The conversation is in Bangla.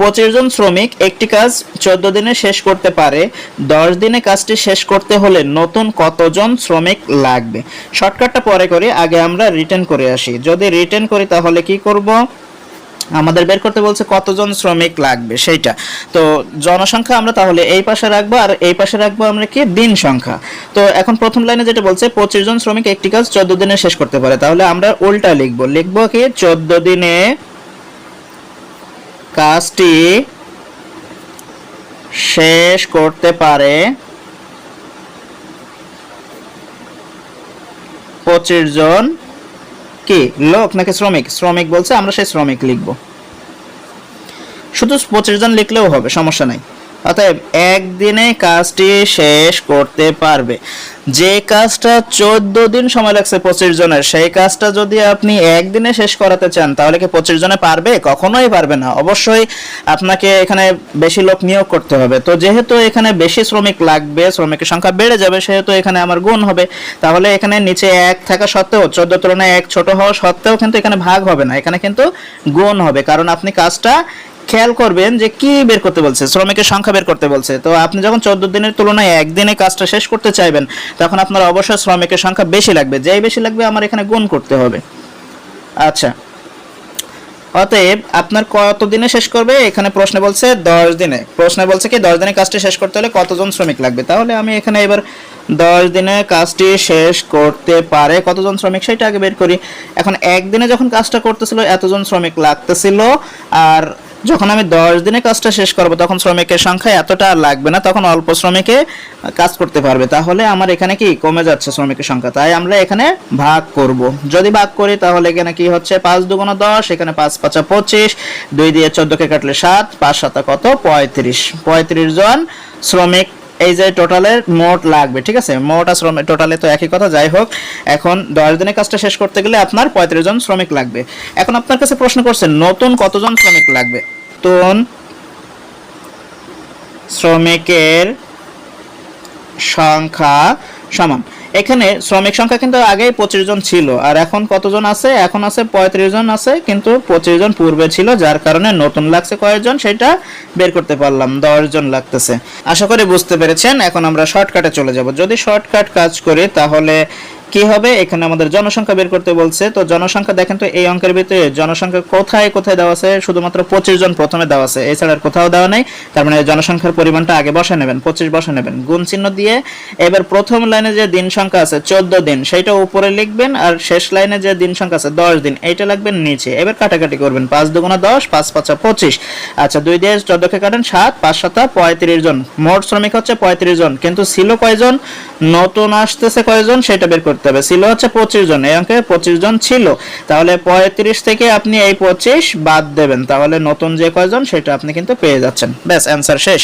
পঁচিশ জন শ্রমিক একটি কাজ চোদ্দ দিনে শেষ করতে পারে। দশ দিনে কাজটি শেষ করতে হলে নতুন কতজন শ্রমিক লাগবে? শর্টকাটটা পরে করি, আগে আমরা রিটার্ন করে আসি। যদি রিটার্ন করি, তাহলে কি করব? আমাদের বের করতে বলছে কতজন শ্রমিক লাগবে, সেইটা। তো জনসংখ্যা আমরা তাহলে এই পাশে রাখব, আর এই পাশে রাখব আমরা কি? দিন সংখ্যা। তো এখন প্রথম লাইনে যেটা বলছে, পঁচিশ জন শ্রমিক একটি কাজ চোদ্দ দিনে শেষ করতে পারে। তাহলে আমরা উল্টা লিখব। লিখব কি? চোদ্দ দিনে কাজটি শেষ করতে পারে পঁচিশ জন কি? লোক নাকি শ্রমিক? শ্রমিক বলছে, আমরা সেই শ্রমিক লিখব। শুধু পঁচিশ জন লিখলেও হবে, সমস্যা নাই। অতএব একদিনে কাজটি শেষ করতে পারবে। যে কাজটা চোদ্দ দিন সময় লাগছে পঁচিশ জনের, সেই কাজটা যদি আপনি একদিনে শেষ করাতে চান, তাহলে কি পঁচিশ জনে পারবে? কখনোই পারবে না। অবশ্যই আপনাকে এখানে বেশি লোক নিয়োগ করতে হবে। তো যেহেতু এখানে বেশি শ্রমিক লাগবে, শ্রমিকের সংখ্যা বেড়ে যাবে, সেহেতু এখানে আমার গুণ হবে। তাহলে এখানে নিচে এক থাকা সত্ত্বেও, চোদ্দ তুলনায় এক ছোট হওয়া সত্ত্বেও কিন্তু এখানে ভাগ হবে না। এখানে কিন্তু গুণ হবে। কারণ আপনি কাজটা খেয়াল করবেন যে কি বের করতে বলছে, শ্রমিকের সংখ্যা বের করতে বলছে। তো আপনি যখন চোদ্দ দিনের তুলনায় একদিনে কাজটা শেষ করতে চাইবেন, তখন আপনার অবশ্যই শ্রমিকের সংখ্যা বেশি লাগবে। যেই বেশি লাগবে আমার এখানে গুণ করতে হবে। আচ্ছা। অতএব আপনার কত দিনে শেষ করবে? এখানে প্রশ্নে বলছে দশ দিনে। প্রশ্নে বলছে কি, দশ দিনে কাজটি শেষ করতে হলে কতজন শ্রমিক লাগবে? তাহলে আমি এখানে এবার দশ দিনে কাজটি শেষ করতে পারে কতজন শ্রমিক সেটা আগে বের করি। এখন একদিনে যখন কাজটা করতেছিল, এতজন শ্রমিক লাগতেছিল। আর যখন আমি দশ দিনে কাজটা শেষ করব, তখন শ্রমিকের সংখ্যা এতটা লাগবে না, তখন অল্প শ্রমিকে কাজ করতে পারবে। তাহলে আমার এখানে কি কমে যাচ্ছে শ্রমিকের সংখ্যা? তাই আমরা এখানে ভাগ করব। যদি ভাগ করি, তাহলে এখানে কি হচ্ছে? পাঁচ দুগুণ দশ, এখানে পাঁচ পাঁচা পঁচিশ, দুই দিয়ে চোদ্দকে কাটলে সাত, পাঁচ সাতা কত? পঁয়ত্রিশ। পঁয়ত্রিশ জন শ্রমিক এই যে টোটালের মোট লাগবে, ঠিক আছে? মোট আর শ্রমিক টোটালে তো একই কথা, যাই হোক। এখন দশ দিনের কাজটা শেষ করতে গেলে আপনার পঁয়ত্রিশ জন শ্রমিক লাগবে। এখন আপনার কাছে প্রশ্ন করছেন নতুন কতজন শ্রমিক লাগবে? নতুন শ্রমিকের সংখ্যা সমান। এখানে শ্রমিক সংখ্যা কিন্তু আগেই পঁচিশ জন ছিল, আর এখন কতজন আছে? এখন আছে পঁয়ত্রিশ জন আছে, কিন্তু পঁচিশ জন পূর্বে ছিল, যার কারণে নতুন লাগছে কয়েকজন, সেটা বের করতে পারলাম, দশ জন লাগতেছে। আশা করি বুঝতে পেরেছেন, এখন আমরা শর্টকাটে চলে যাব। যদি শর্টকাট কাজ করি, তাহলে কি হবে? এখানে আমাদের জনসংখ্যা বের করতে বলছে। তো জনসংখ্যা দেখেন তো, এই অঙ্কের ভিতরে জনসংখ্যা কোথায় কোথায় দেওয়া আছে? শুধুমাত্র পঁচিশ জন প্রথমে দেওয়া আছে। এছাড়া আর কোথাও দেওয়া নেই। তার মানে জনসংখ্যার পরিমাণটা আগে বসে নেবেন, পঁচিশ বসে নেবেন। গুণ চিহ্ন দিয়ে এবার প্রথম লাইনে যে দিন সংখ্যা আছে, চোদ্দ দিন সেটা উপরে লিখবেন আর শেষ লাইনে যে দিন সংখ্যা আছে, দশ দিন, এইটা লাগবেন নিচে। এবার কাটাকাটি করবেন, পাঁচ দুগুণা দশ, পাঁচ পাঁচা পঁচিশ। আচ্ছা দুই দিয়ে চোদ্দকে কাটেন, সাত, পাঁচ সাতা পঁয়ত্রিশ জন। মোট শ্রমিক হচ্ছে পঁয়ত্রিশ জন, কিন্তু ছিল কয়জন? নতুন আসতেছে কয়জন? সেটা বের করতে হবে ছিল হচ্ছে পঁচিশ জন। এই অঙ্কে পঁচিশ জন ছিল। তাহলে পঁয়ত্রিশ থেকে আপনি এই পঁচিশ বাদ দেবেন। তাহলে নতুন যে কয়জন সেটা আপনি কিন্তু পেয়ে যাচ্ছেন। ব্যাস অ্যান্সার শেষ।